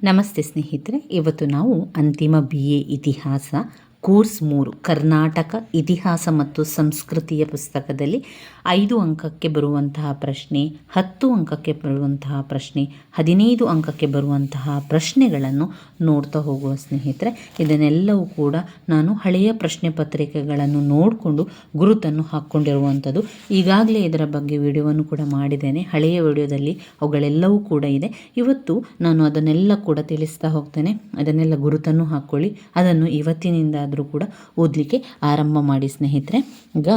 ನಮಸ್ತೆ ಸ್ನೇಹಿತರೆ ಇವತ್ತು ನಾವು ಅಂತಿಮ ಬಿ ಎ ಇತಿಹಾಸ ಕೋರ್ಸ್ ಮೂರು, ಕರ್ನಾಟಕ ಇತಿಹಾಸ ಮತ್ತು ಸಂಸ್ಕೃತಿಯ ಪುಸ್ತಕದಲ್ಲಿ ಐದು ಅಂಕಕ್ಕೆ ಬರುವಂತಹ ಪ್ರಶ್ನೆ, ಹತ್ತು ಅಂಕಕ್ಕೆ ಬರುವಂತಹ ಪ್ರಶ್ನೆ, ಹದಿನೈದು ಅಂಕಕ್ಕೆ ಬರುವಂತಹ ಪ್ರಶ್ನೆಗಳನ್ನು ನೋಡ್ತಾ ಹೋಗುವ ಸ್ನೇಹಿತರೆ, ಇದನ್ನೆಲ್ಲವೂ ಕೂಡ ನಾನು ಹಳೆಯ ಪ್ರಶ್ನೆ ಪತ್ರಿಕೆಗಳನ್ನು ನೋಡಿಕೊಂಡು ಗುರುತನ್ನು ಹಾಕ್ಕೊಂಡಿರುವಂಥದ್ದು. ಈಗಾಗಲೇ ಇದರ ಬಗ್ಗೆ ವಿಡಿಯೋವನ್ನು ಕೂಡ ಮಾಡಿದ್ದೇನೆ. ಹಳೆಯ ವಿಡಿಯೋದಲ್ಲಿ ಅವುಗಳೆಲ್ಲವೂ ಕೂಡ ಇದೆ. ಇವತ್ತು ನಾನು ಅದನ್ನೆಲ್ಲ ಕೂಡ ತಿಳಿಸ್ತಾ ಹೋಗ್ತೇನೆ. ಅದನ್ನೆಲ್ಲ ಗುರುತನ್ನು ಹಾಕ್ಕೊಳ್ಳಿ. ಅದನ್ನು ಇವತ್ತಿನಿಂದಾದರೂ ಕೂಡ ಓದಲಿಕ್ಕೆ ಆರಂಭ ಮಾಡಿ ಸ್ನೇಹಿತರೆ. ಈಗ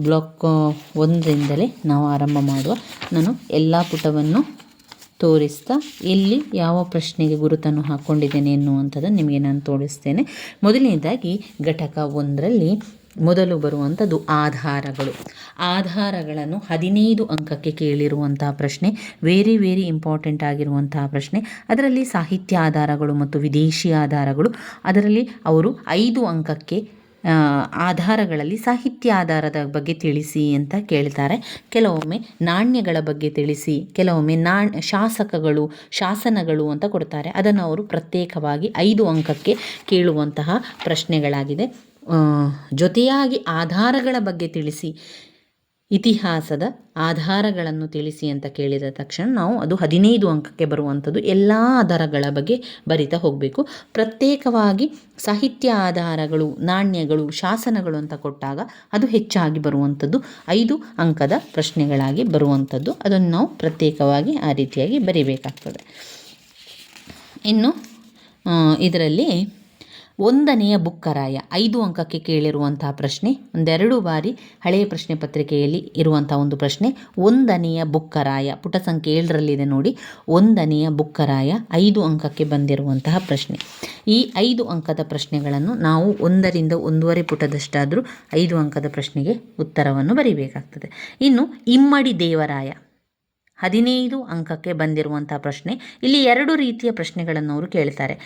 ಬ್ಲಾಕ್ ಒಂದರಿಂದಲೇ ನಾವು ಆರಂಭ ಮಾಡುವ ನಾನು ಎಲ್ಲ ಪುಟವನ್ನು ತೋರಿಸ್ತಾ ಎಲ್ಲಿ ಯಾವ ಪ್ರಶ್ನೆಗೆ ಗುರುತನ್ನು ಹಾಕ್ಕೊಂಡಿದ್ದೇನೆ ಎನ್ನುವಂಥದ್ದು ನಿಮಗೆ ನಾನು ತೋರಿಸ್ತೇನೆ. ಮೊದಲನೇದಾಗಿ ಘಟಕ ಒಂದರಲ್ಲಿ ಮೊದಲು ಬರುವಂಥದ್ದು ಆಧಾರಗಳು. ಆಧಾರಗಳನ್ನು ಹದಿನೈದು ಅಂಕಕ್ಕೆ ಕೇಳಿರುವಂಥ ಪ್ರಶ್ನೆ ವೆರಿ ವೆರಿ ಇಂಪಾರ್ಟೆಂಟ್ ಆಗಿರುವಂತಹ ಪ್ರಶ್ನೆ. ಅದರಲ್ಲಿ ಸಾಹಿತ್ಯ ಆಧಾರಗಳು ಮತ್ತು ವಿದೇಶಿ ಆಧಾರಗಳು. ಅದರಲ್ಲಿ ಅವರು ಐದು ಅಂಕಕ್ಕೆ ಆಧಾರಗಳಲ್ಲಿ ಸಾಹಿತ್ಯ ಆಧಾರದ ಬಗ್ಗೆ ತಿಳಿಸಿ ಅಂತ ಕೇಳ್ತಾರೆ. ಕೆಲವೊಮ್ಮೆ ನಾಣ್ಯಗಳ ಬಗ್ಗೆ ತಿಳಿಸಿ, ಕೆಲವೊಮ್ಮೆ ನಾಣ್, ಶಾಸಕಗಳು, ಶಾಸನಗಳು ಅಂತ ಕೊಡ್ತಾರೆ. ಅದನ್ನು ಅವರು ಪ್ರತ್ಯೇಕವಾಗಿ ಐದು ಅಂಕಕ್ಕೆ ಕೇಳುವಂತಹ ಪ್ರಶ್ನೆಗಳಾಗಿದೆ. ಜೊತೆಯಾಗಿ ಆಧಾರಗಳ ಬಗ್ಗೆ ತಿಳಿಸಿ, ಇತಿಹಾಸದ ಆಧಾರಗಳನ್ನು ತಿಳಿಸಿ ಅಂತ ಕೇಳಿದ ತಕ್ಷಣ ನಾವು ಅದು ಹದಿನೈದು ಅಂಕಕ್ಕೆ ಬರುವಂಥದ್ದು ಎಲ್ಲ ಆಧಾರಗಳ ಬಗ್ಗೆ ಬರಿತಾ ಹೋಗಬೇಕು. ಪ್ರತ್ಯೇಕವಾಗಿ ಸಾಹಿತ್ಯ ಆಧಾರಗಳು, ನಾಣ್ಯಗಳು, ಶಾಸನಗಳು ಅಂತ ಕೊಟ್ಟಾಗ ಅದು ಹೆಚ್ಚಾಗಿ ಬರುವಂಥದ್ದು. ಐದು ಅಂಕದ ಪ್ರಶ್ನೆಗಳಾಗಿ ಬರುವಂಥದ್ದು. ಅದನ್ನು ನಾವು ಪ್ರತ್ಯೇಕವಾಗಿ ಆ ರೀತಿಯಾಗಿ ಬರಿಬೇಕಾಗ್ತದೆ. ಇನ್ನು ಇದರಲ್ಲಿ ಒಂದನೆಯ ಬುಕ್ಕರಾಯ ಐದು ಅಂಕಕ್ಕೆ ಕೇಳಿರುವಂತಹ ಪ್ರಶ್ನೆ, ಒಂದೆರಡು ಬಾರಿ ಹಳೆಯ ಪ್ರಶ್ನೆ ಪತ್ರಿಕೆಯಲ್ಲಿ ಇರುವಂಥ ಒಂದು ಪ್ರಶ್ನೆ, ಒಂದನೆಯ ಬುಕ್ಕರಾಯ ಪುಟ ಸಂಖ್ಯೆ ಏಳರಲ್ಲಿದೆ ನೋಡಿ, ಒಂದನೆಯ ಬುಕ್ಕರಾಯ ಐದು ಅಂಕಕ್ಕೆ ಬಂದಿರುವಂತಹ ಪ್ರಶ್ನೆ. ಈ ಐದು ಅಂಕದ ಪ್ರಶ್ನೆಗಳನ್ನು ನಾವು ಒಂದರಿಂದ ಒಂದೂವರೆ ಪುಟದಷ್ಟಾದರೂ ಐದು ಅಂಕದ ಪ್ರಶ್ನೆಗೆ ಉತ್ತರವನ್ನು ಬರೀಬೇಕಾಗ್ತದೆ. ಇನ್ನು, ಇಮ್ಮಡಿ ದೇವರಾಯ, ಹದಿನೈದು ಅಂಕಕ್ಕೆ ಬಂದಿರುವಂಥ ಪ್ರಶ್ನೆ, ಇಲ್ಲಿ ಎರಡು ರೀತಿಯ ಪ್ರಶ್ನೆಗಳನ್ನು ಅವರು ಕೇಳ್ತಾರೆ.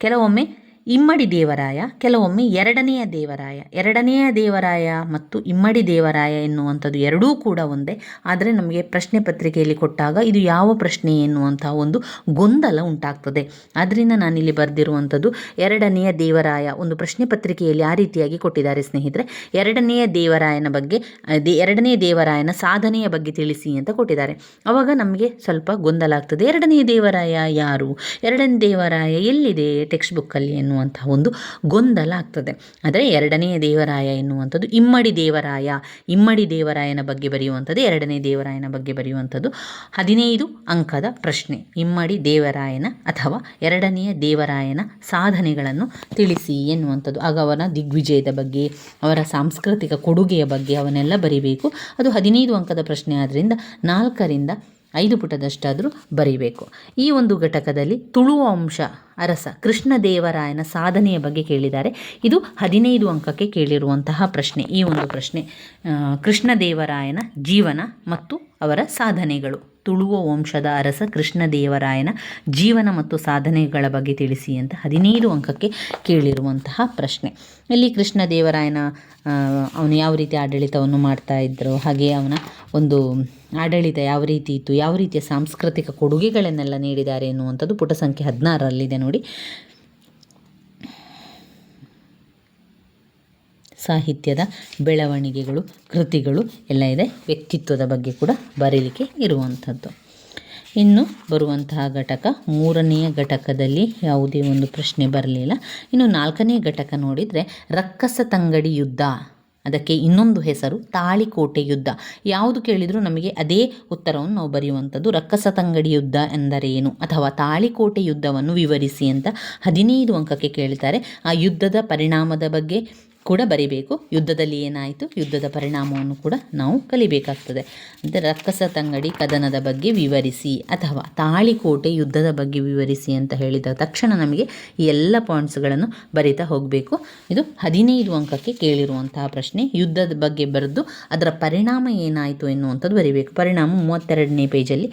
ಕೆಲವೊಮ್ಮೆ ಇಮ್ಮಡಿ ದೇವರಾಯ, ಕೆಲವೊಮ್ಮೆ ಎರಡನೆಯ ದೇವರಾಯ. ಎರಡನೆಯ ದೇವರಾಯ ಮತ್ತು ಇಮ್ಮಡಿ ದೇವರಾಯ ಎನ್ನುವಂಥದ್ದು ಎರಡೂ ಕೂಡ ಒಂದೇ. ಆದರೆ ನಮಗೆ ಪ್ರಶ್ನೆ ಪತ್ರಿಕೆಯಲ್ಲಿ ಕೊಟ್ಟಾಗ ಇದು ಯಾವ ಪ್ರಶ್ನೆ ಎನ್ನುವಂಥ ಒಂದು ಗೊಂದಲ ಉಂಟಾಗ್ತದೆ. ಆದ್ದರಿಂದ ನಾನಿಲ್ಲಿ ಬರೆದಿರುವಂಥದ್ದು ಎರಡನೆಯ ದೇವರಾಯ ಒಂದು ಪ್ರಶ್ನೆ ಪತ್ರಿಕೆಯಲ್ಲಿ ಆ ರೀತಿಯಾಗಿ ಕೊಟ್ಟಿದ್ದಾರೆ ಸ್ನೇಹಿತರೆ. ಎರಡನೆಯ ದೇವರಾಯನ ಬಗ್ಗೆ ದೇ, ಎರಡನೆಯ ದೇವರಾಯನ ಸಾಧನೆಯ ಬಗ್ಗೆ ತಿಳಿಸಿ ಅಂತ ಕೊಟ್ಟಿದ್ದಾರೆ. ಆವಾಗ ನಮಗೆ ಸ್ವಲ್ಪ ಗೊಂದಲ ಆಗ್ತದೆ. ಎರಡನೆಯ ದೇವರಾಯ ಯಾರು? ಎರಡನೇ ದೇವರಾಯ ಎಲ್ಲಿದೆ? ಟೆಕ್ಸ್ಟ್ ಬುಕ್ಕಲ್ಲಿ ಎನ್ನುವಂಥ ಒಂದು ಗೊಂದಲ ಆಗ್ತದೆ. ಆದರೆ ಎರಡನೆಯ ದೇವರಾಯ ಎನ್ನುವಂಥದ್ದು ಇಮ್ಮಡಿ ದೇವರಾಯ. ಇಮ್ಮಡಿ ದೇವರಾಯನ ಬಗ್ಗೆ ಬರೆಯುವಂಥದ್ದು ಎರಡನೇ ದೇವರಾಯನ ಬಗ್ಗೆ ಬರೆಯುವಂಥದ್ದು ಹದಿನೈದು ಅಂಕದ ಪ್ರಶ್ನೆ. ಇಮ್ಮಡಿ ದೇವರಾಯನ ಅಥವಾ ಎರಡನೆಯ ದೇವರಾಯನ ಸಾಧನೆಗಳನ್ನು ತಿಳಿಸಿ ಎನ್ನುವಂಥದ್ದು. ಆಗ ಅವನ ದಿಗ್ವಿಜಯದ ಬಗ್ಗೆ, ಅವರ ಸಾಂಸ್ಕೃತಿಕ ಕೊಡುಗೆಯ ಬಗ್ಗೆ ಅವನ್ನೆಲ್ಲ ಬರಿಬೇಕು. ಅದು ಹದಿನೈದು ಅಂಕದ ಪ್ರಶ್ನೆ. ಆದ್ದರಿಂದ ನಾಲ್ಕರಿಂದ ಐದು ಪುಟದಷ್ಟಾದರೂ ಬರೀಬೇಕು. ಈ ಒಂದು ಘಟಕದಲ್ಲಿ ತುಳು ಅಂಶ ಅರಸ ಕೃಷ್ಣದೇವರಾಯನ ಸಾಧನೆಯ ಬಗ್ಗೆ ಕೇಳಿದ್ದಾರೆ. ಇದು ಹದಿನೈದು ಅಂಕಕ್ಕೆ ಕೇಳಿರುವಂತಹ ಪ್ರಶ್ನೆ. ಈ ಒಂದು ಪ್ರಶ್ನೆ ಕೃಷ್ಣದೇವರಾಯನ ಜೀವನ ಮತ್ತು ಅವರ ಸಾಧನೆಗಳು. ತುಳುವ ವಂಶದ ಅರಸ ಕೃಷ್ಣದೇವರಾಯನ ಜೀವನ ಮತ್ತು ಸಾಧನೆಗಳ ಬಗ್ಗೆ ತಿಳಿಸಿ ಅಂತ ಹದಿನೈದು ಅಂಕಕ್ಕೆ ಕೇಳಿರುವಂತಹ ಪ್ರಶ್ನೆ. ಇಲ್ಲಿ ಕೃಷ್ಣದೇವರಾಯನ ಅವನು ಯಾವ ರೀತಿ ಆಡಳಿತವನ್ನು ಮಾಡ್ತಾ ಇದ್ದರು ಹಾಗೆ ಅವನ ಒಂದು ಆಡಳಿತ ಯಾವ ರೀತಿ ಇತ್ತು, ಯಾವ ರೀತಿಯ ಸಾಂಸ್ಕೃತಿಕ ಕೊಡುಗೆಗಳನ್ನೆಲ್ಲ ನೀಡಿದ್ದಾರೆ ಎನ್ನುವಂಥದ್ದು ಪುಟ ಸಂಖ್ಯೆ ಹದಿನಾರರಲ್ಲಿದೆ ನೋಡಿ. ಸಾಹಿತ್ಯದ ಬೆಳವಣಿಗೆಗಳು, ಕೃತಿಗಳು ಎಲ್ಲ ಇದೆ. ವ್ಯಕ್ತಿತ್ವದ ಬಗ್ಗೆ ಕೂಡ ಬರೀಲಿಕ್ಕೆ ಇರುವಂಥದ್ದು. ಇನ್ನು ಬರುವಂತಹ ಘಟಕ, ಮೂರನೆಯ ಘಟಕದಲ್ಲಿ ಯಾವುದೇ ಒಂದು ಪ್ರಶ್ನೆ ಬರಲಿಲ್ಲ. ಇನ್ನು ನಾಲ್ಕನೇ ಘಟಕ ನೋಡಿದರೆ ರಕ್ಕಸ ತಂಗಡಿ ಯುದ್ಧ. ಅದಕ್ಕೆ ಇನ್ನೊಂದು ಹೆಸರು ತಾಳಿಕೋಟೆ ಯುದ್ಧ. ಯಾವುದು ಕೇಳಿದರೂ ನಮಗೆ ಅದೇ ಉತ್ತರವನ್ನು ನಾವು ಬರೆಯುವಂಥದ್ದು ರಕ್ಕಸ ತಂಗಡಿ ಯುದ್ಧ ಎಂದರೇನು? ಅಥವಾ ತಾಳಿಕೋಟೆ ಯುದ್ಧವನ್ನು ವಿವರಿಸಿ ಅಂತ ಹದಿನೈದು ಅಂಕಕ್ಕೆ ಕೇಳ್ತಾರೆ. ಆ ಯುದ್ಧದ ಪರಿಣಾಮದ ಬಗ್ಗೆ ಕೂಡ ಬರಿಬೇಕು. ಯುದ್ಧದಲ್ಲಿ ಏನಾಯಿತು? ಯುದ್ಧದ ಪರಿಣಾಮವನ್ನು ಕೂಡ ನಾವು ಕಲಿಬೇಕಾಗ್ತದೆ. ಅಂದರೆ ರಕ್ಕಸ ತಂಗಡಿ ಕದನದ ಬಗ್ಗೆ ವಿವರಿಸಿ ಅಥವಾ ತಾಳಿಕೋಟೆ ಯುದ್ಧದ ಬಗ್ಗೆ ವಿವರಿಸಿ ಅಂತ ಹೇಳಿದ ತಕ್ಷಣ ನಮಗೆ ಈ ಎಲ್ಲ ಪಾಯಿಂಟ್ಸ್ಗಳನ್ನು ಬರಿತಾ ಹೋಗಬೇಕು. ಇದು ಹದಿನೈದು ಅಂಕಕ್ಕೆ ಕೇಳಿರುವಂತಹ ಪ್ರಶ್ನೆ. ಯುದ್ಧದ ಬಗ್ಗೆ ಬರೆದು ಅದರ ಪರಿಣಾಮ ಏನಾಯಿತು ಎನ್ನುವಂಥದ್ದು ಬರಿಬೇಕು. ಪರಿಣಾಮ ಮೂವತ್ತೆರಡನೇ ಪೇಜಲ್ಲಿ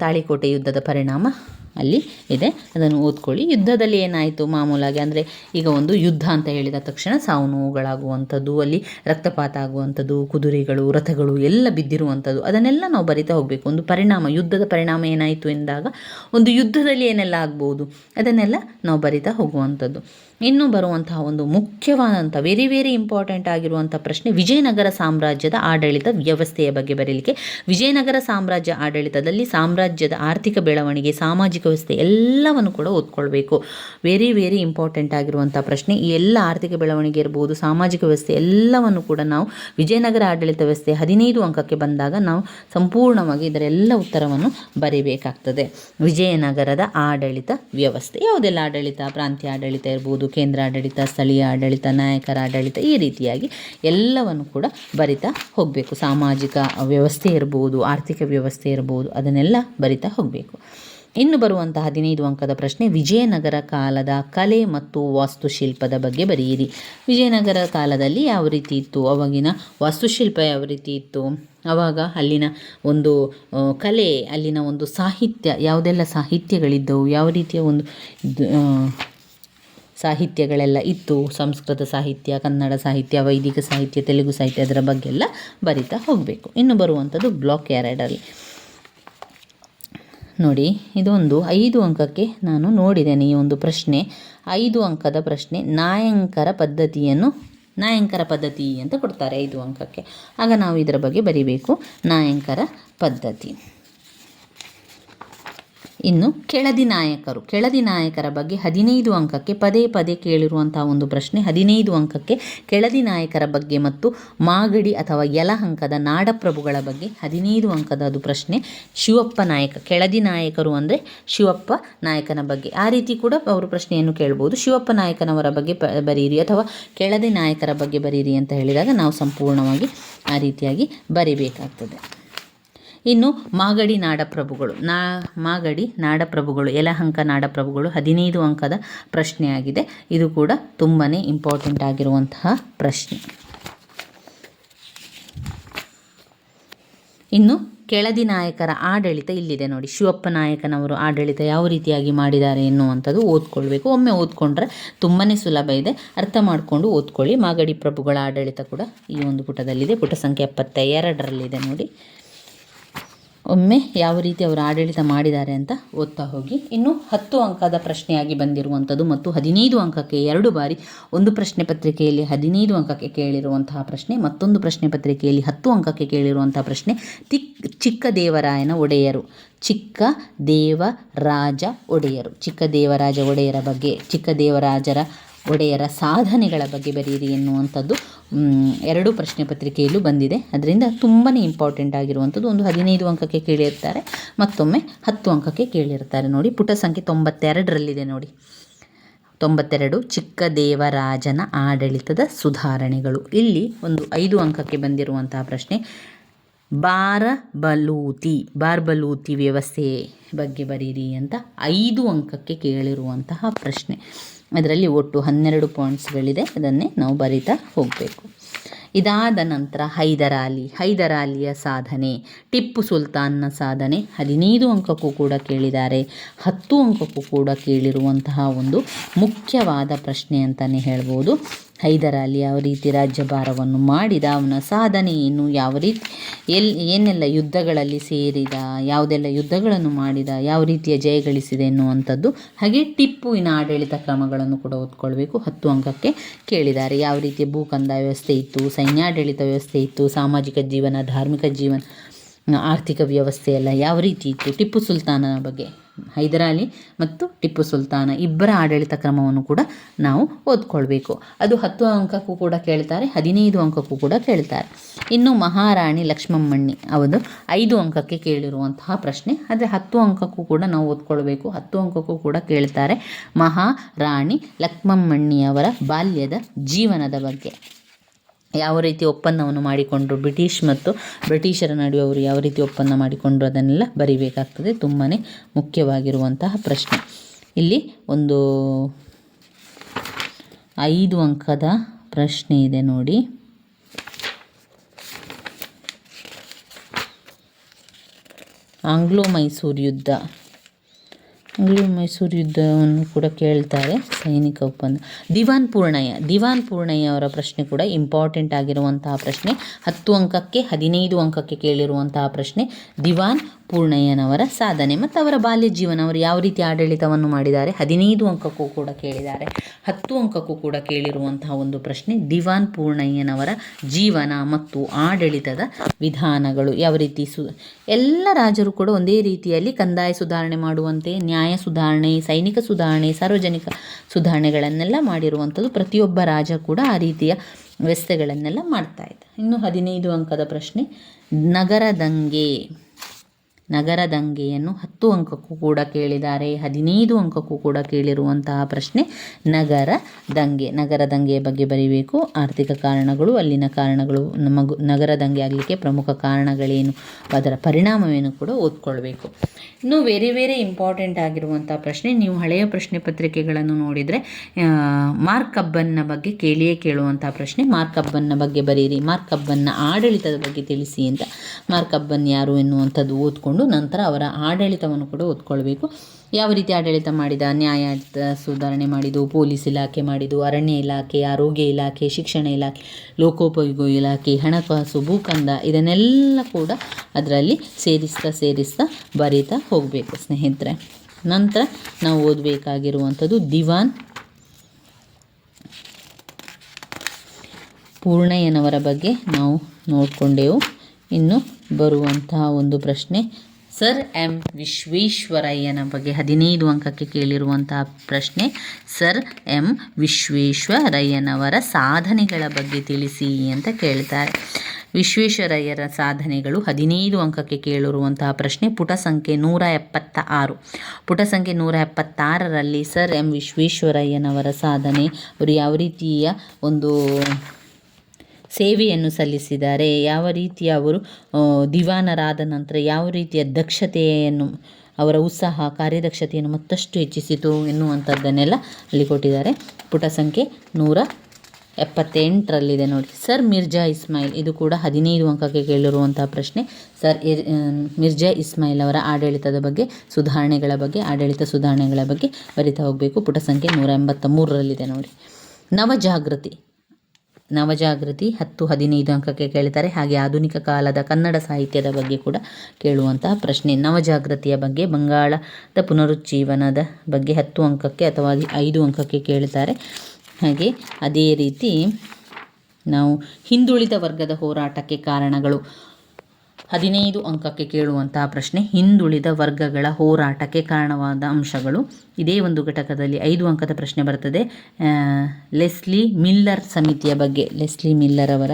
ತಾಳಿಕೋಟೆ ಯುದ್ಧದ ಪರಿಣಾಮ ಅಲ್ಲಿ ಇದೆ. ಅದನ್ನು ಓದ್ಕೊಳ್ಳಿ. ಯುದ್ಧದಲ್ಲಿ ಏನಾಯಿತು ಮಾಮೂಲಾಗಿ? ಅಂದರೆ ಈಗ ಒಂದು ಯುದ್ಧ ಅಂತ ಹೇಳಿದ ತಕ್ಷಣ ಸಾವು ನೋವುಗಳಾಗುವಂಥದ್ದು, ಅಲ್ಲಿ ರಕ್ತಪಾತ ಆಗುವಂಥದ್ದು, ಕುದುರೆಗಳು, ರಥಗಳು ಎಲ್ಲ ಬಿದ್ದಿರುವಂಥದ್ದು, ಅದನ್ನೆಲ್ಲ ನಾವು ಬರಿತಾ ಹೋಗಬೇಕು. ಒಂದು ಪರಿಣಾಮ, ಯುದ್ಧದ ಪರಿಣಾಮ ಏನಾಯಿತು ಎಂದಾಗ ಒಂದು ಯುದ್ಧದಲ್ಲಿ ಏನೆಲ್ಲ ಆಗ್ಬೋದು? ಅದನ್ನೆಲ್ಲ ನಾವು ಬರಿತಾ ಹೋಗುವಂಥದ್ದು. ಇನ್ನು ಬರುವಂತಹ ಒಂದು ಮುಖ್ಯವಾದಂಥ ವೆರಿ ವೆರಿ ಇಂಪಾರ್ಟೆಂಟ್ ಆಗಿರುವಂಥ ಪ್ರಶ್ನೆ, ವಿಜಯನಗರ ಸಾಮ್ರಾಜ್ಯದ ಆಡಳಿತ ವ್ಯವಸ್ಥೆಯ ಬಗ್ಗೆ ಬರೀಲಿಕ್ಕೆ. ವಿಜಯನಗರ ಸಾಮ್ರಾಜ್ಯ ಆಡಳಿತದಲ್ಲಿ ಸಾಮ್ರಾಜ್ಯದ ಆರ್ಥಿಕ ಬೆಳವಣಿಗೆ, ಸಾಮಾಜಿಕ ವ್ಯವಸ್ಥೆ ಎಲ್ಲವನ್ನು ಕೂಡ ಓದ್ಕೊಳ್ಬೇಕು. ವೆರಿ ವೆರಿ ಇಂಪಾರ್ಟೆಂಟ್ ಆಗಿರುವಂಥ ಪ್ರಶ್ನೆ. ಈ ಎಲ್ಲ ಆರ್ಥಿಕ ಬೆಳವಣಿಗೆ ಇರ್ಬೋದು, ಸಾಮಾಜಿಕ ವ್ಯವಸ್ಥೆ ಎಲ್ಲವನ್ನು ಕೂಡ ನಾವು ವಿಜಯನಗರ ಆಡಳಿತ ವ್ಯವಸ್ಥೆ ಹದಿನೈದು ಅಂಕಕ್ಕೆ ಬಂದಾಗ ನಾವು ಸಂಪೂರ್ಣವಾಗಿ ಇದರೆಲ್ಲ ಉತ್ತರವನ್ನು ಬರೀಬೇಕಾಗ್ತದೆ. ವಿಜಯನಗರದ ಆಡಳಿತ ವ್ಯವಸ್ಥೆ. ಯಾವುದೆಲ್ಲ ಆಡಳಿತ? ಪ್ರಾಂತ್ಯ ಆಡಳಿತ ಇರ್ಬೋದು, ಕೇಂದ್ರ ಆಡಳಿತ, ಸ್ಥಳೀಯ ಆಡಳಿತ, ನಾಯಕರ ಆಡಳಿತ ಈ ರೀತಿಯಾಗಿ ಎಲ್ಲವನ್ನು ಕೂಡ ಬರಿತಾ ಹೋಗಬೇಕು. ಸಾಮಾಜಿಕ ವ್ಯವಸ್ಥೆ ಇರ್ಬೋದು, ಆರ್ಥಿಕ ವ್ಯವಸ್ಥೆ ಇರ್ಬೋದು, ಅದನ್ನೆಲ್ಲ ಬರಿತಾ ಹೋಗಬೇಕು. ಇನ್ನು ಬರುವಂತಹ ಹದಿನೈದು ಅಂಕದ ಪ್ರಶ್ನೆ, ವಿಜಯನಗರ ಕಾಲದ ಕಲೆ ಮತ್ತು ವಾಸ್ತುಶಿಲ್ಪದ ಬಗ್ಗೆ ಬರೆಯಿರಿ. ವಿಜಯನಗರ ಕಾಲದಲ್ಲಿ ಯಾವ ರೀತಿ ಇತ್ತು? ಅವಾಗಿನ ವಾಸ್ತುಶಿಲ್ಪ ಯಾವ ರೀತಿ ಇತ್ತು? ಅವಾಗ ಅಲ್ಲಿನ ಒಂದು ಕಲೆ, ಅಲ್ಲಿನ ಒಂದು ಸಾಹಿತ್ಯ, ಯಾವುದೆಲ್ಲ ಸಾಹಿತ್ಯಗಳಿದ್ದವು? ಯಾವ ರೀತಿಯ ಒಂದು ಸಾಹಿತ್ಯಗಳೆಲ್ಲ ಇತ್ತು? ಸಂಸ್ಕೃತ ಸಾಹಿತ್ಯ, ಕನ್ನಡ ಸಾಹಿತ್ಯ, ವೈದಿಕ ಸಾಹಿತ್ಯ, ತೆಲುಗು ಸಾಹಿತ್ಯ, ಅದರ ಬಗ್ಗೆ ಎಲ್ಲ ಬರಿತಾ ಹೋಗಬೇಕು. ಇನ್ನು ಬರುವಂಥದ್ದು ಬ್ಲಾಕ್ ಎರಡರಲ್ಲಿ. ನೋಡಿ, ಇದೊಂದು ಐದು ಅಂಕಕ್ಕೆ ನಾನು ನೋಡಿದ್ದೇನೆ ಈ ಒಂದು ಪ್ರಶ್ನೆ. ಐದು ಅಂಕದ ಪ್ರಶ್ನೆ ನಾಯಂಕರ ಪದ್ಧತಿಯನ್ನು ನಾಯಂಕರ ಪದ್ಧತಿ ಅಂತ ಕೊಡ್ತಾರೆ ಐದು ಅಂಕಕ್ಕೆ. ಆಗ ನಾವು ಇದರ ಬಗ್ಗೆ ಬರಿಬೇಕು. ನಾಯಂಕರ ಪದ್ಧತಿ. ಇನ್ನು ಕೆಳದಿ ನಾಯಕರು. ಕೆಳದಿ ನಾಯಕರ ಬಗ್ಗೆ ಹದಿನೈದು ಅಂಕಕ್ಕೆ ಪದೇ ಪದೇ ಕೇಳಿರುವಂತಹ ಒಂದು ಪ್ರಶ್ನೆ ಹದಿನೈದು ಅಂಕಕ್ಕೆ ಕೆಳದಿ ನಾಯಕರ ಬಗ್ಗೆ ಮತ್ತು ಮಾಗಡಿ ಅಥವಾ ಯಲಹಂಕದ ನಾಡಪ್ರಭುಗಳ ಬಗ್ಗೆ ಹದಿನೈದು ಅಂಕದ ಅದು ಪ್ರಶ್ನೆ. ಶಿವಪ್ಪ ನಾಯಕ, ಕೆಳದಿ ನಾಯಕರು ಅಂದರೆ ಶಿವಪ್ಪ ನಾಯಕನ ಬಗ್ಗೆ. ಆ ರೀತಿ ಕೂಡ ಅವರು ಪ್ರಶ್ನೆಯನ್ನು ಕೇಳ್ಬೋದು. ಶಿವಪ್ಪ ನಾಯಕನವರ ಬಗ್ಗೆ ಬರೀರಿ ಅಥವಾ ಕೆಳದಿ ನಾಯಕರ ಬಗ್ಗೆ ಬರೀರಿ ಅಂತ ಹೇಳಿದಾಗ ನಾವು ಸಂಪೂರ್ಣವಾಗಿ ಆ ರೀತಿಯಾಗಿ ಬರಿಬೇಕಾಗ್ತದೆ. ಇನ್ನು ಮಾಗಡಿ ನಾಡಪ್ರಭುಗಳು. ನಾ, ಮಾಗಡಿ ನಾಡಪ್ರಭುಗಳು, ಯಲಹಂಕ ನಾಡಪ್ರಭುಗಳು ಹದಿನೈದು ಅಂಕದ ಪ್ರಶ್ನೆಯಾಗಿದೆ. ಇದು ಕೂಡ ತುಂಬಾ ಇಂಪಾರ್ಟೆಂಟ್ ಆಗಿರುವಂತಹ ಪ್ರಶ್ನೆ. ಇನ್ನು ಕೆಳದಿ ನಾಯಕರ ಆಡಳಿತ ಇಲ್ಲಿದೆ ನೋಡಿ. ಶಿವಪ್ಪ ನಾಯಕನವರು ಆಡಳಿತ ಯಾವ ರೀತಿಯಾಗಿ ಮಾಡಿದ್ದಾರೆ ಎನ್ನುವಂಥದ್ದು ಓದ್ಕೊಳ್ಬೇಕು. ಒಮ್ಮೆ ಓದ್ಕೊಂಡ್ರೆ ತುಂಬಾ ಸುಲಭ ಇದೆ. ಅರ್ಥ ಮಾಡಿಕೊಂಡು ಓದ್ಕೊಳ್ಳಿ. ಮಾಗಡಿ ಪ್ರಭುಗಳ ಆಡಳಿತ ಕೂಡ ಈ ಒಂದು ಪುಟದಲ್ಲಿದೆ. ಪುಟ ಸಂಖ್ಯೆ ಎಪ್ಪತ್ತ ಎರಡರಲ್ಲಿದೆ ನೋಡಿ. ಒಮ್ಮೆ ಯಾವ ರೀತಿ ಅವರು ಆಡಳಿತ ಮಾಡಿದ್ದಾರೆ ಅಂತ ಓದ್ತಾ ಹೋಗಿ. ಇನ್ನು ಹತ್ತು ಅಂಕದ ಪ್ರಶ್ನೆಯಾಗಿ ಬಂದಿರುವಂಥದ್ದು ಮತ್ತು ಹದಿನೈದು ಅಂಕಕ್ಕೆ ಎರಡು ಬಾರಿ ಒಂದು ಪ್ರಶ್ನೆ ಪತ್ರಿಕೆಯಲ್ಲಿ ಹದಿನೈದು ಅಂಕಕ್ಕೆ ಕೇಳಿರುವಂತಹ ಪ್ರಶ್ನೆ, ಮತ್ತೊಂದು ಪ್ರಶ್ನೆ ಪತ್ರಿಕೆಯಲ್ಲಿ ಹತ್ತು ಅಂಕಕ್ಕೆ ಕೇಳಿರುವಂತಹ ಪ್ರಶ್ನೆ, ತಿಕ್, ಚಿಕ್ಕ ದೇವರಾಯನ ಒಡೆಯರು, ಚಿಕ್ಕ ದೇವರಾಜ ಒಡೆಯರು, ಚಿಕ್ಕ ದೇವರಾಜ ಒಡೆಯರ ಬಗ್ಗೆ, ಚಿಕ್ಕ ದೇವರಾಜರ ಒಡೆಯರ ಸಾಧನೆಗಳ ಬಗ್ಗೆ ಬರೆಯಿರಿ ಎನ್ನುವಂಥದ್ದು ಎರಡು ಪ್ರಶ್ನೆ ಪತ್ರಿಕೆಯಲ್ಲೂ ಬಂದಿದೆ. ಅದರಿಂದ ತುಂಬಾ ಇಂಪಾರ್ಟೆಂಟ್ ಆಗಿರುವಂಥದ್ದು ಒಂದು ಹದಿನೈದು ಅಂಕಕ್ಕೆ ಕೇಳಿರ್ತಾರೆ, ಮತ್ತೊಮ್ಮೆ ಹತ್ತು ಅಂಕಕ್ಕೆ ಕೇಳಿರ್ತಾರೆ. ನೋಡಿ, ಪುಟ ಸಂಖ್ಯೆ ತೊಂಬತ್ತೆರಡರಲ್ಲಿದೆ ನೋಡಿ. ತೊಂಬತ್ತೆರಡು, ಚಿಕ್ಕದೇವರಾಜನ ಆಡಳಿತದ ಸುಧಾರಣೆಗಳು. ಇಲ್ಲಿ ಒಂದು ಐದು ಅಂಕಕ್ಕೆ ಬಂದಿರುವಂತಹ ಪ್ರಶ್ನೆ ಬಾರಬಲೂತಿ ಬಾರ್ಬಲೂತಿ ವ್ಯವಸ್ಥೆ ಬಗ್ಗೆ ಬರೀರಿ ಅಂತ ಐದು ಅಂಕಕ್ಕೆ ಕೇಳಿರುವಂತಹ ಪ್ರಶ್ನೆ. ಅದರಲ್ಲಿ ಒಟ್ಟು ಹನ್ನೆರಡು ಪಾಯಿಂಟ್ಸ್ಗಳಿದೆ ಅದನ್ನೇ ನಾವು ಬರಿತಾ ಹೋಗಬೇಕು. ಇದಾದ ನಂತರ ಹೈದರಾಲಿ, ಹೈದರಾಲಿಯ ಸಾಧನೆ, ಟಿಪ್ಪು ಸುಲ್ತಾನ್ನ ಸಾಧನೆ, ಹದಿನೈದು ಅಂಕಕ್ಕೂ ಕೂಡ ಕೇಳಿದ್ದಾರೆ. ಹತ್ತು ಅಂಕಕ್ಕೂ ಕೂಡ ಕೇಳಿರುವಂತಹ ಒಂದು ಮುಖ್ಯವಾದ ಪ್ರಶ್ನೆ ಅಂತಲೇ ಹೇಳ್ಬೋದು. ಹೈದರಾಲಿ ಯಾವ ರೀತಿ ರಾಜ್ಯಭಾರವನ್ನು ಮಾಡಿದ, ಅವನ ಸಾಧನೆ ಏನು, ಯಾವ ರೀತಿ, ಎಲ್, ಏನೆಲ್ಲ ಯುದ್ಧಗಳಲ್ಲಿ ಸೇರಿದ, ಯಾವುದೆಲ್ಲ ಯುದ್ಧಗಳನ್ನು ಮಾಡಿದ, ಯಾವ ರೀತಿಯ ಜಯಗಳಿಸಿದೆ ಎನ್ನುವಂಥದ್ದು, ಹಾಗೆ ಟಿಪ್ಪುವಿನ ಆಡಳಿತ ಕ್ರಮಗಳನ್ನು ಕೂಡ ಓದ್ಕೊಳ್ಬೇಕು ಹತ್ತು ಅಂಕಕ್ಕೆ ಕೇಳಿದ್ದಾರೆ. ಯಾವ ರೀತಿಯ ಭೂಕಂದ ವ್ಯವಸ್ಥೆ ಇತ್ತು, ಸೈನ್ಯಾಡಳಿತ ವ್ಯವಸ್ಥೆ ಇತ್ತು, ಸಾಮಾಜಿಕ ಜೀವನ, ಧಾರ್ಮಿಕ ಜೀವನ, ಆರ್ಥಿಕ ವ್ಯವಸ್ಥೆ ಎಲ್ಲ ಯಾವ ರೀತಿ ಇತ್ತು, ಟಿಪ್ಪು ಸುಲ್ತಾನನ ಬಗ್ಗೆ? ಹೈದರಾಲಿ ಮತ್ತು ಟಿಪ್ಪು ಸುಲ್ತಾನ ಇಬ್ಬರ ಆಡಳಿತ ಕ್ರಮವನ್ನು ಕೂಡ ನಾವು ಓದ್ಕೊಳ್ಬೇಕು. ಅದು ಹತ್ತು ಅಂಕಕ್ಕೂ ಕೂಡ ಕೇಳ್ತಾರೆ, ಹದಿನೈದು ಅಂಕಕ್ಕೂ ಕೂಡ ಕೇಳ್ತಾರೆ. ಇನ್ನು ಮಹಾರಾಣಿ ಲಕ್ಷ್ಮಮ್ಮಣ್ಣಿ, ಅವರು ಐದು ಅಂಕಕ್ಕೆ ಕೇಳಿರುವಂತಹ ಪ್ರಶ್ನೆ. ಆದರೆ ಹತ್ತು ಅಂಕಕ್ಕೂ ಕೂಡ ನಾವು ಓದ್ಕೊಳ್ಬೇಕು. ಹತ್ತು ಅಂಕಕ್ಕೂ ಕೂಡ ಕೇಳ್ತಾರೆ ಮಹಾರಾಣಿ ಲಕ್ಷ್ಮಮ್ಮಣ್ಣಿಯವರ ಬಾಲ್ಯದ ಜೀವನದ ಬಗ್ಗೆ. ಯಾವ ರೀತಿ ಒಪ್ಪಂದವನ್ನು ಮಾಡಿಕೊಂಡ್ರು ಬ್ರಿಟಿಷ್ ಮತ್ತು ಬ್ರಿಟಿಷರ ನಡುವೆ ಅವರು ಯಾವ ರೀತಿ ಒಪ್ಪಂದ ಮಾಡಿಕೊಂಡ್ರು ಅದನ್ನೆಲ್ಲ ಬರಿಬೇಕಾಗ್ತದೆ. ತುಂಬಾ ಮುಖ್ಯವಾಗಿರುವಂತಹ ಪ್ರಶ್ನೆ. ಇಲ್ಲಿ ಒಂದು ಐದು ಅಂಕದ ಪ್ರಶ್ನೆ ಇದೆ ನೋಡಿ. ಆಂಗ್ಲೋ ಮೈಸೂರು ಯುದ್ಧ. ಮಂಗಳೂರು ಮೈಸೂರು ಯುದ್ಧವನ್ನು ಕೂಡ ಕೇಳ್ತಾರೆ ಸೈನಿಕ ಒಪ್ಪಂದ. ದಿವಾನ್ ಪೂರ್ಣಯ್ಯ ದಿವಾನ್ ಪೂರ್ಣಯ್ಯ ಅವರ ಪ್ರಶ್ನೆ ಕೂಡ ಇಂಪಾರ್ಟೆಂಟ್ ಆಗಿರುವಂತಹ ಪ್ರಶ್ನೆ. ಹತ್ತು ಅಂಕಕ್ಕೆ, ಹದಿನೈದು ಅಂಕಕ್ಕೆ ಕೇಳಿರುವಂತಹ ಪ್ರಶ್ನೆ. ದಿವಾನ್ ಪೂರ್ಣಯ್ಯನವರ ಸಾಧನೆ ಮತ್ತು ಅವರ ಬಾಲ್ಯ ಜೀವನ. ಅವರು ಯಾವ ರೀತಿ ಆಡಳಿತವನ್ನು ಮಾಡಿದ್ದಾರೆ? ಹದಿನೈದು ಅಂಕಕ್ಕೂ ಕೂಡ ಕೇಳಿದ್ದಾರೆ. ಹತ್ತು ಅಂಕಕ್ಕೂ ಕೂಡ ಕೇಳಿರುವಂತಹ ಒಂದು ಪ್ರಶ್ನೆ, ದಿವಾನ್ ಪೂರ್ಣಯ್ಯನವರ ಜೀವನ ಮತ್ತು ಆಡಳಿತದ ವಿಧಾನಗಳು ಯಾವ ರೀತಿ ಸು, ಎಲ್ಲ ರಾಜರು ಕೂಡ ಒಂದೇ ರೀತಿಯಲ್ಲಿ ಕಂದಾಯ ಸುಧಾರಣೆ ಮಾಡುವಂತೆ, ನ್ಯಾಯ ಸುಧಾರಣೆ, ಸೈನಿಕ ಸುಧಾರಣೆ, ಸಾರ್ವಜನಿಕ ಸುಧಾರಣೆಗಳನ್ನೆಲ್ಲ ಮಾಡಿರುವಂಥದ್ದು ಪ್ರತಿಯೊಬ್ಬ ರಾಜ ಕೂಡ ಆ ರೀತಿಯ ವ್ಯವಸ್ಥೆಗಳನ್ನೆಲ್ಲ ಮಾಡ್ತಾ ಇದ್ದ. ಇನ್ನು ಹದಿನೈದು ಅಂಕದ ಪ್ರಶ್ನೆ, ನಗರ ದಂಗೆ. ನಗರ ದಂಗೆಯನ್ನು ಹತ್ತು ಅಂಕಕ್ಕೂ ಕೂಡ ಕೇಳಿದ್ದಾರೆ. ಹದಿನೈದು ಅಂಕಕ್ಕೂ ಕೂಡ ಕೇಳಿರುವಂತಹ ಪ್ರಶ್ನೆ, ನಗರ ದಂಗೆ, ನಗರ ದಂಗೆಯ ಬಗ್ಗೆ ಬರೀಬೇಕು. ಆರ್ಥಿಕ ಕಾರಣಗಳು, ಅಲ್ಲಿನ ಕಾರಣಗಳು ನಮ್ಮ ನಗರ ದಂಗೆ ಆಗಲಿಕ್ಕೆ ಪ್ರಮುಖ ಕಾರಣಗಳೇನು, ಅದರ ಪರಿಣಾಮವೇನು ಕೂಡ ಓದ್ಕೊಳ್ಬೇಕು. ಇನ್ನು ಬೇರೆ ಬೇರೆ ಇಂಪಾರ್ಟೆಂಟ್ ಆಗಿರುವಂಥ ಪ್ರಶ್ನೆ, ನೀವು ಹಳೆಯ ಪ್ರಶ್ನೆ ಪತ್ರಿಕೆಗಳನ್ನು ನೋಡಿದರೆ ಮಾರ್ಕ್ ಹಬ್ಬನ್ನ ಬಗ್ಗೆ ಕೇಳಿಯೇ ಕೇಳುವಂಥ ಪ್ರಶ್ನೆ, ಮಾರ್ಕ್ ಹಬ್ಬನ್ನ ಬಗ್ಗೆ ಬರೀರಿ, ಮಾರ್ಕ್ ಅಬ್ಬನ್ನ ಆಡಳಿತದ ಬಗ್ಗೆ ತಿಳಿಸಿ ಅಂತ. ಮಾರ್ಕ್ ಅಬ್ಬನ್ ಯಾರು ಎನ್ನುವಂಥದ್ದು ಓದ್ಕೊಂಡು ನಂತರ ಅವರ ಆಡಳಿತವನ್ನು ಕೂಡ ಓದ್ಕೊಳ್ಬೇಕು ಯಾವ ರೀತಿ ಆಡಳಿತ ಮಾಡಿದ? ನ್ಯಾಯ ಸುಧಾರಣೆ ಮಾಡಿದ್ದು, ಪೊಲೀಸ್ ಇಲಾಖೆ ಮಾಡಿದ್ದು, ಅರಣ್ಯ ಇಲಾಖೆ, ಆರೋಗ್ಯ ಇಲಾಖೆ, ಶಿಕ್ಷಣ ಇಲಾಖೆ, ಲೋಕೋಪಯೋಗ ಇಲಾಖೆ, ಹಣಕಾಸು ಭೂಕಂದ ಇದನ್ನೆಲ್ಲ ಕೂಡ ಅದರಲ್ಲಿ ಸೇರಿಸ್ತಾ ಸೇರಿಸ್ತಾ ಬರೀತಾ ಹೋಗಬೇಕು ಸ್ನೇಹಿತರೆ. ನಂತರ ನಾವು ಓದಬೇಕಾಗಿರುವಂಥದ್ದು ದಿವಾನ್ ಪೂರ್ಣಯ್ಯನವರ ಬಗ್ಗೆ ನಾವು ನೋಡಿಕೊಂಡೆವು. ಇನ್ನು ಬರುವಂತಹ ಒಂದು ಪ್ರಶ್ನೆ ಸರ್ ಎಂ ವಿಶ್ವೇಶ್ವರಯ್ಯನ ಬಗ್ಗೆ ಹದಿನೈದು ಅಂಕಕ್ಕೆ ಕೇಳಿರುವಂತಹ ಪ್ರಶ್ನೆ. ಸರ್ ಎಂ ವಿಶ್ವೇಶ್ವರಯ್ಯನವರ ಸಾಧನೆಗಳ ಬಗ್ಗೆ ತಿಳಿಸಿ ಅಂತ ಕೇಳ್ತಾರೆ. ವಿಶ್ವೇಶ್ವರಯ್ಯರ ಸಾಧನೆಗಳು ಹದಿನೈದು ಅಂಕಕ್ಕೆ ಕೇಳಿರುವಂತಹ ಪ್ರಶ್ನೆ. ಪುಟ ಸಂಖ್ಯೆ ನೂರ ಎಪ್ಪತ್ತ ಆರು ಪುಟ ಸಂಖ್ಯೆ ನೂರ ಎಪ್ಪತ್ತಾರರಲ್ಲಿ ಸರ್ ಎಂ ವಿಶ್ವೇಶ್ವರಯ್ಯನವರ ಸಾಧನೆ, ಅವರು ಯಾವ ರೀತಿಯ ಒಂದು ಸೇವೆಯನ್ನು ಸಲ್ಲಿಸಿದ್ದಾರೆ. ಯಾವ ರೀತಿಯ ಅವರು ದಿವಾನರಾದ ನಂತರ ಯಾವ ರೀತಿಯ ದಕ್ಷತೆಯನ್ನು, ಅವರ ಉತ್ಸಾಹ, ಕಾರ್ಯದಕ್ಷತೆಯನ್ನು ಮತ್ತಷ್ಟು ಹೆಚ್ಚಿಸಿತು ಎನ್ನುವಂಥದ್ದನ್ನೆಲ್ಲ ಅಲ್ಲಿ ಕೊಟ್ಟಿದ್ದಾರೆ. ಪುಟ ಸಂಖ್ಯೆ ನೂರ ಎಪ್ಪತ್ತೆಂಟರಲ್ಲಿದೆ ನೋಡಿ. ಸರ್ ಮಿರ್ಜಾ ಇಸ್ಮಾಯಿಲ್, ಇದು ಕೂಡ ಹದಿನೈದು ಅಂಕಕ್ಕೆ ಕೇಳಿರುವಂತಹ ಪ್ರಶ್ನೆ. ಸರ್ ಮಿರ್ಜಾ ಇಸ್ಮಾಯಿಲ್ ಅವರ ಆಡಳಿತದ ಬಗ್ಗೆ, ಸುಧಾರಣೆಗಳ ಬಗ್ಗೆ, ಆಡಳಿತ ಸುಧಾರಣೆಗಳ ಬಗ್ಗೆ ಬರಿತಾ ಹೋಗಬೇಕು. ಪುಟ ಸಂಖ್ಯೆ ನೂರ ಎಂಬತ್ತ ಮೂರರಲ್ಲಿದೆ ನೋಡಿ. ನವಜಾಗೃತಿ ನವಜಾಗೃತಿ ಹತ್ತು ಹದಿನೈದು ಅಂಕಕ್ಕೆ ಕೇಳ್ತಾರೆ. ಹಾಗೆ ಆಧುನಿಕ ಕಾಲದ ಕನ್ನಡ ಸಾಹಿತ್ಯದ ಬಗ್ಗೆ ಕೂಡ ಕೇಳುವಂತಹ ಪ್ರಶ್ನೆ. ನವಜಾಗೃತಿಯ ಬಗ್ಗೆ, ಬಂಗಾಳದ ಪುನರುಜ್ಜೀವನದ ಬಗ್ಗೆ ಹತ್ತು ಅಂಕಕ್ಕೆ ಅಥವಾ ಐದು ಅಂಕಕ್ಕೆ ಕೇಳ್ತಾರೆ. ಹಾಗೆ ಅದೇ ರೀತಿ ನಾವು ಹಿಂದುಳಿದ ವರ್ಗದ ಹೋರಾಟಕ್ಕೆ ಕಾರಣಗಳು. ಹದಿನೈದು ಅಂಕಕ್ಕೆ ಕೇಳುವಂತಹ ಪ್ರಶ್ನೆ, ಹಿಂದುಳಿದ ವರ್ಗಗಳ ಹೋರಾಟಕ್ಕೆ ಕಾರಣವಾದ ಅಂಶಗಳು. ಇದೇ ಒಂದು ಘಟಕದಲ್ಲಿ ಐದು ಅಂಕದ ಪ್ರಶ್ನೆ ಬರ್ತದೆ. ಲೆಸ್ಲಿ ಮಿಲ್ಲರ್ ಸಮಿತಿಯ ಬಗ್ಗೆ, ಲೆಸ್ಲಿ ಮಿಲ್ಲರ್ ಅವರ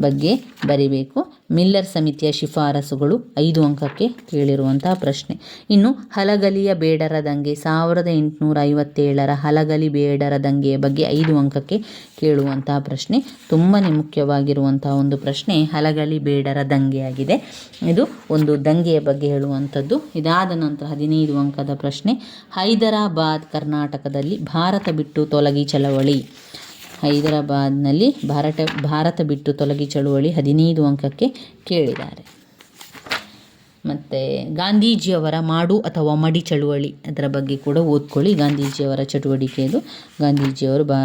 ಬಗ್ಗೆ ಬರಿಬೇಕು. ಮಿಲ್ಲರ್ ಸಮಿತಿಯ ಶಿಫಾರಸುಗಳು ಐದು ಅಂಕಕ್ಕೆ ಕೇಳಿರುವಂತಹ ಪ್ರಶ್ನೆ. ಇನ್ನು, ಹಲಗಲಿಯ ಬೇಡರ ದಂಗೆ ಸಾವಿರದ ಎಂಟುನೂರ ಐವತ್ತೇಳರ ಹಲಗಲಿ ಬೇಡರ ದಂಗೆಯ ಬಗ್ಗೆ ಐದು ಅಂಕಕ್ಕೆ ಕೇಳುವಂತಹ ಪ್ರಶ್ನೆ. ತುಂಬಾ ಮುಖ್ಯವಾಗಿರುವಂತಹ ಒಂದು ಪ್ರಶ್ನೆ ಹಲಗಲಿ ಬೇಡರ ದಂಗೆಯಾಗಿದೆ. ಇದು ಒಂದು ದಂಗೆಯ ಬಗ್ಗೆ ಹೇಳುವಂಥದ್ದು. ಇದಾದ ನಂತರ ಹದಿನೈದು ಅಂಕದ ಪ್ರಶ್ನೆ. ಹೈದರಾಬಾದ್, ಕರ್ನಾಟಕದಲ್ಲಿ ಭಾರತ ಬಿಟ್ಟು ತೊಲಗಿ ಚಳವಳಿ. ಹೈದರಾಬಾದ್ನಲ್ಲಿ ಭಾರತ ಭಾರತ ಬಿಟ್ಟು ತೊಲಗಿ ಚಳುವಳಿ ಹದಿನೈದು ಅಂಕಕ್ಕೆ ಕೇಳಿದ್ದಾರೆ. ಮತ್ತು ಗಾಂಧೀಜಿಯವರ ಮಾಡು ಅಥವಾ ಮಡಿ ಚಳುವಳಿ ಅದರ ಬಗ್ಗೆ ಕೂಡ ಓದ್ಕೊಳ್ಳಿ. ಗಾಂಧೀಜಿಯವರ ಚಟುವಟಿಕೆ ಇದು. ಗಾಂಧೀಜಿಯವರು ಬಾ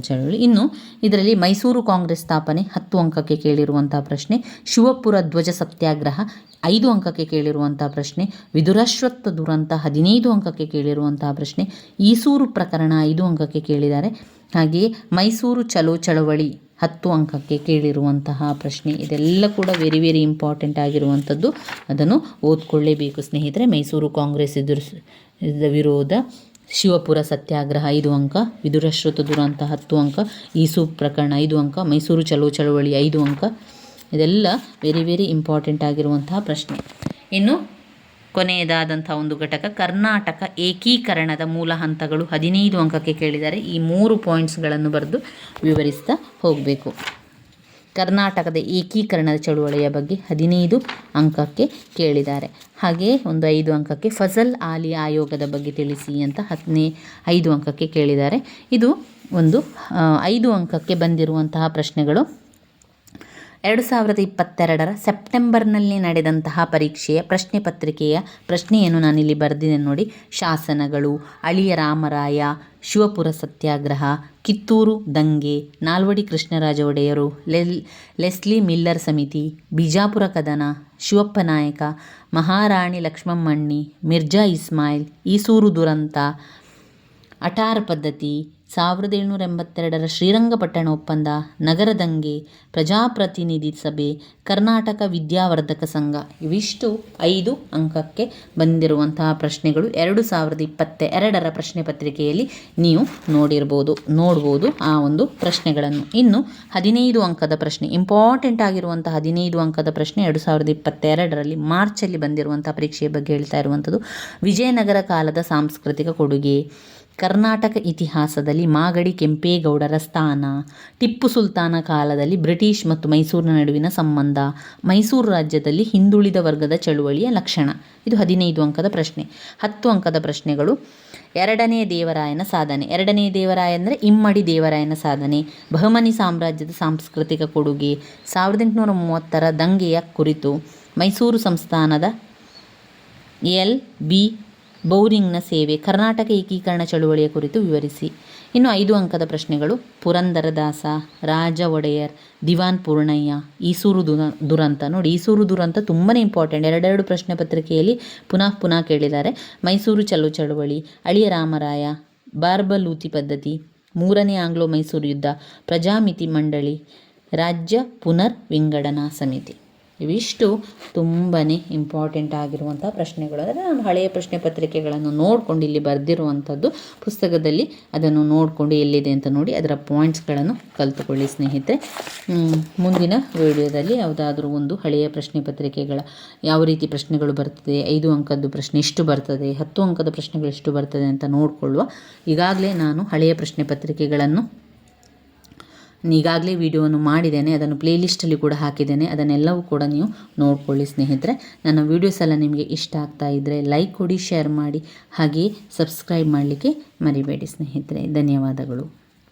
ಚಳುವಳಿ. ಇನ್ನು ಇದರಲ್ಲಿ ಮೈಸೂರು ಕಾಂಗ್ರೆಸ್ ಸ್ಥಾಪನೆ ಹತ್ತು ಅಂಕಕ್ಕೆ ಕೇಳಿರುವಂಥ ಪ್ರಶ್ನೆ, ಶಿವಪುರ ಧ್ವಜ ಸತ್ಯಾಗ್ರಹ ಐದು ಅಂಕಕ್ಕೆ ಕೇಳಿರುವಂಥ ಪ್ರಶ್ನೆ, ವಿದುರಾಶ್ವತ್ಥ ದುರಂತ ಹದಿನೈದು ಅಂಕಕ್ಕೆ ಕೇಳಿರುವಂತಹ ಪ್ರಶ್ನೆ, ಈಸೂರು ಪ್ರಕರಣ ಐದು ಅಂಕಕ್ಕೆ ಕೇಳಿದ್ದಾರೆ. ಹಾಗೆಯೇ ಮೈಸೂರು ಚಲೋ ಚಳವಳಿ ಹತ್ತು ಅಂಕಕ್ಕೆ ಕೇಳಿರುವಂತಹ ಪ್ರಶ್ನೆ. ಇದೆಲ್ಲ ಕೂಡ ವೆರಿ ವೆರಿ ಇಂಪಾರ್ಟೆಂಟ್ ಆಗಿರುವಂಥದ್ದು. ಅದನ್ನು ಓದ್ಕೊಳ್ಳೇಬೇಕು ಸ್ನೇಹಿತರೆ. ಮೈಸೂರು ಕಾಂಗ್ರೆಸ್ ಎದುರಿಸ ವಿರೋಧ ಶಿವಪುರ ಸತ್ಯಾಗ್ರಹ ಐದು ಅಂಕ, ವಿದುರಶ್ರುತ ದುರಂತ ಹತ್ತು ಅಂಕ, ಈಸು ಪ್ರಕರಣ ಐದು ಅಂಕ, ಮೈಸೂರು ಚಲೋ ಚಳವಳಿ ಐದು ಅಂಕ. ಇದೆಲ್ಲ ವೆರಿ ವೆರಿ ಇಂಪಾರ್ಟೆಂಟ್ ಆಗಿರುವಂತಹ ಪ್ರಶ್ನೆ. ಇನ್ನು ಕೊನೆಯದಾದಂಥ ಒಂದು ಘಟಕ ಕರ್ನಾಟಕ ಏಕೀಕರಣದ ಮೂಲ ಹಂತಗಳು ಹದಿನೈದು ಅಂಕಕ್ಕೆ ಕೇಳಿದ್ದಾರೆ ಈ ಮೂರು ಪಾಯಿಂಟ್ಸ್ಗಳನ್ನು ಬರೆದು ವಿವರಿಸ್ತಾ ಹೋಗಬೇಕು. ಕರ್ನಾಟಕದ ಏಕೀಕರಣದ ಚಳುವಳಿಯ ಬಗ್ಗೆ ಹದಿನೈದು ಅಂಕಕ್ಕೆ ಕೇಳಿದ್ದಾರೆ. ಹಾಗೆಯೇ ಒಂದು ಐದು ಅಂಕಕ್ಕೆ ಫಸಲ್ ಆಲಿ ಆಯೋಗದ ಬಗ್ಗೆ ತಿಳಿಸಿ ಅಂತ ಹತ್ತನೇ ಐದು ಅಂಕಕ್ಕೆ ಕೇಳಿದ್ದಾರೆ. ಇದು ಒಂದು ಐದು ಅಂಕಕ್ಕೆ ಬಂದಿರುವಂತಹ ಪ್ರಶ್ನೆಗಳು ಎರಡು ಸಾವಿರದ ಇಪ್ಪತ್ತೆರಡರ ಸೆಪ್ಟೆಂಬರ್ನಲ್ಲಿ ನಡೆದಂತಹ ಪರೀಕ್ಷೆಯ ಪ್ರಶ್ನೆ ಪತ್ರಿಕೆಯ ಪ್ರಶ್ನೆಯನ್ನು ನಾನಿಲ್ಲಿ ಬರೆದಿದೆ ನೋಡಿ. ಶಾಸನಗಳು, ಅಳಿಯ ರಾಮರಾಯ, ಶಿವಪುರ ಸತ್ಯಾಗ್ರಹ, ಕಿತ್ತೂರು ದಂಗೆ, ನಾಲ್ವಡಿ ಕೃಷ್ಣರಾಜ ಒಡೆಯರು, ಲೆಲ್, ಲೆಸ್ಲಿ ಮಿಲ್ಲರ್ ಸಮಿತಿ, ಬಿಜಾಪುರ ಕದನ, ಶಿವಪ್ಪ ನಾಯಕ, ಮಹಾರಾಣಿ ಲಕ್ಷ್ಮಮ್ಮಣ್ಣಿ, ಮಿರ್ಜಾ ಇಸ್ಮಾಯಿಲ್, ಈಸೂರು ದುರಂತ, ಅಟಾರ್ ಪದ್ಧತಿ ಸಾವಿರದ ಏಳ್ನೂರ ಎಂಬತ್ತೆರಡರ ಶ್ರೀರಂಗಪಟ್ಟಣ ಒಪ್ಪಂದ ನಗರ ದಂಗೆ ಪ್ರಜಾಪ್ರತಿನಿಧಿ ಸಭೆ ಕರ್ನಾಟಕ ವಿದ್ಯಾವರ್ಧಕ ಸಂಘ. ಇವಿಷ್ಟು ಐದು ಅಂಕಕ್ಕೆ ಬಂದಿರುವಂತಹ ಪ್ರಶ್ನೆಗಳು. ಎರಡು ಸಾವಿರದ ಇಪ್ಪತ್ತ ಎರಡರ ಪ್ರಶ್ನೆ ಪತ್ರಿಕೆಯಲ್ಲಿ ನೀವು ನೋಡಿರ್ಬೋದು, ನೋಡ್ಬೋದು ಆ ಒಂದು ಪ್ರಶ್ನೆಗಳನ್ನು. ಇನ್ನು ಹದಿನೈದು ಅಂಕದ ಪ್ರಶ್ನೆ. ಇಂಪಾರ್ಟೆಂಟ್ ಆಗಿರುವಂಥ ಹದಿನೈದು ಅಂಕದ ಪ್ರಶ್ನೆ ಎರಡು ಸಾವಿರದ ಇಪ್ಪತ್ತೆರಡರಲ್ಲಿ ಮಾರ್ಚಲ್ಲಿ ಬಂದಿರುವಂಥ ಪರೀಕ್ಷೆಯ ಬಗ್ಗೆ ಹೇಳ್ತಾ ಇರುವಂಥದ್ದು. ವಿಜಯನಗರ ಕಾಲದ ಸಾಂಸ್ಕೃತಿಕ ಕೊಡುಗೆ. ಕರ್ನಾಟಕ ಇತಿಹಾಸದಲ್ಲಿ ಮಾಗಡಿ ಕೆಂಪೇಗೌಡರ ಸ್ಥಾನ, ಟಿಪ್ಪು ಸುಲ್ತಾನ ಕಾಲದಲ್ಲಿ ಬ್ರಿಟಿಷ್ ಮತ್ತು ಮೈಸೂರಿನ ನಡುವಿನ ಸಂಬಂಧ, ಮೈಸೂರು ರಾಜ್ಯದಲ್ಲಿ ಹಿಂದುಳಿದ ವರ್ಗದ ಚಳುವಳಿಯ ಲಕ್ಷಣ. ಇದು ಹದಿನೈದು ಅಂಕದ ಪ್ರಶ್ನೆ. ಹತ್ತು ಅಂಕದ ಪ್ರಶ್ನೆಗಳು. ಎರಡನೇ ದೇವರಾಯನ ಸಾಧನೆ. ಎರಡನೇ ದೇವರಾಯ ಅಂದರೆ ಇಮ್ಮಡಿ ದೇವರಾಯನ ಸಾಧನೆ. ಬಹಮನಿ ಸಾಮ್ರಾಜ್ಯದ ಸಾಂಸ್ಕೃತಿಕ ಕೊಡುಗೆ. ಸಾವಿರದ ಎಂಟುನೂರ ಮೂವತ್ತರ ದಂಗೆಯ ಕುರಿತು ಮೈಸೂರು ಸಂಸ್ಥಾನದ ಎಲ್ ಬಿ ಬೌರಿಂಗ್ನ ಸೇವೆ, ಕರ್ನಾಟಕ ಏಕೀಕರಣ ಚಳುವಳಿಯ ಕುರಿತು ವಿವರಿಸಿ. ಇನ್ನು ಐದು ಅಂಕದ ಪ್ರಶ್ನೆಗಳು. ಪುರಂದರದಾಸ ರಾಜ ಒಡೆಯರ್ ದಿವಾನ್ ಪೂರ್ಣಯ್ಯ, ಈಸೂರು ದುರ, ದುರಂತ. ನೋಡಿ, ಈಸೂರು ದುರಂತ ತುಂಬಾ ಇಂಪಾರ್ಟೆಂಟ್ ಎರಡೆರಡು ಪ್ರಶ್ನೆ ಪತ್ರಿಕೆಯಲ್ಲಿ ಪುನಃ ಪುನಃ ಕೇಳಿದ್ದಾರೆ. ಮೈಸೂರು ಚಲು ಚಳುವಳಿ, ಅಳಿಯ ರಾಮರಾಯ, ಬಾರ್ಬಲೂತಿ ಪದ್ಧತಿ, ಮೂರನೇ ಆಂಗ್ಲೋ ಮೈಸೂರು ಯುದ್ಧ, ಪ್ರಜಾಮಿತಿ ಮಂಡಳಿ, ರಾಜ್ಯ ಪುನರ್ ವಿಂಗಡನಾ ಸಮಿತಿ. ಇವಿಷ್ಟು ತುಂಬಾ ಇಂಪಾರ್ಟೆಂಟ್ ಆಗಿರುವಂಥ ಪ್ರಶ್ನೆಗಳು. ಅಂದರೆ ನಾನು ಹಳೆಯ ಪ್ರಶ್ನೆ ಪತ್ರಿಕೆಗಳನ್ನು ನೋಡಿಕೊಂಡು ಇಲ್ಲಿ ಬರೆದಿರುವಂಥದ್ದು ಪುಸ್ತಕದಲ್ಲಿ ಅದನ್ನು ನೋಡಿಕೊಂಡು ಎಲ್ಲಿದೆ ಅಂತ ನೋಡಿ ಅದರ ಪಾಯಿಂಟ್ಸ್ಗಳನ್ನು ಕಲಿತುಕೊಳ್ಳಿ ಸ್ನೇಹಿತರೆ. ಮುಂದಿನ ವಿಡಿಯೋದಲ್ಲಿ ಯಾವುದಾದ್ರೂ ಒಂದು ಹಳೆಯ ಪ್ರಶ್ನೆ ಪತ್ರಿಕೆಗಳ ಯಾವ ರೀತಿ ಪ್ರಶ್ನೆಗಳು ಬರ್ತದೆ, ಐದು ಅಂಕದ್ದು ಪ್ರಶ್ನೆ ಎಷ್ಟು ಬರ್ತದೆ, ಹತ್ತು ಅಂಕದ ಪ್ರಶ್ನೆಗಳು ಎಷ್ಟು ಬರ್ತದೆ ಅಂತ ನೋಡಿಕೊಳ್ಳುವ. ಈಗಾಗಲೇ ನಾನು ಹಳೆಯ ಪ್ರಶ್ನೆ ಪತ್ರಿಕೆಗಳನ್ನು ಈಗಾಗಲೇ ವಿಡಿಯೋವನ್ನು ಮಾಡಿದ್ದೇನೆ, ಅದನ್ನು ಪ್ಲೇಲಿಸ್ಟಲ್ಲಿ ಕೂಡ ಹಾಕಿದ್ದೇನೆ, ಅದನ್ನೆಲ್ಲವೂ ಕೂಡ ನೀವು ನೋಡ್ಕೊಳ್ಳಿ ಸ್ನೇಹಿತರೆ. ನನ್ನ ವೀಡಿಯೋಸ್ ಎಲ್ಲ ನಿಮಗೆ ಇಷ್ಟ ಆಗ್ತಾ ಇದ್ದರೆ ಲೈಕ್ ಕೊಡಿ, ಶೇರ್ ಮಾಡಿ, ಹಾಗೆಯೇ ಸಬ್ಸ್ಕ್ರೈಬ್ ಮಾಡಲಿಕ್ಕೆ ಮರಿಬೇಡಿ ಸ್ನೇಹಿತರೆ. ಧನ್ಯವಾದಗಳು.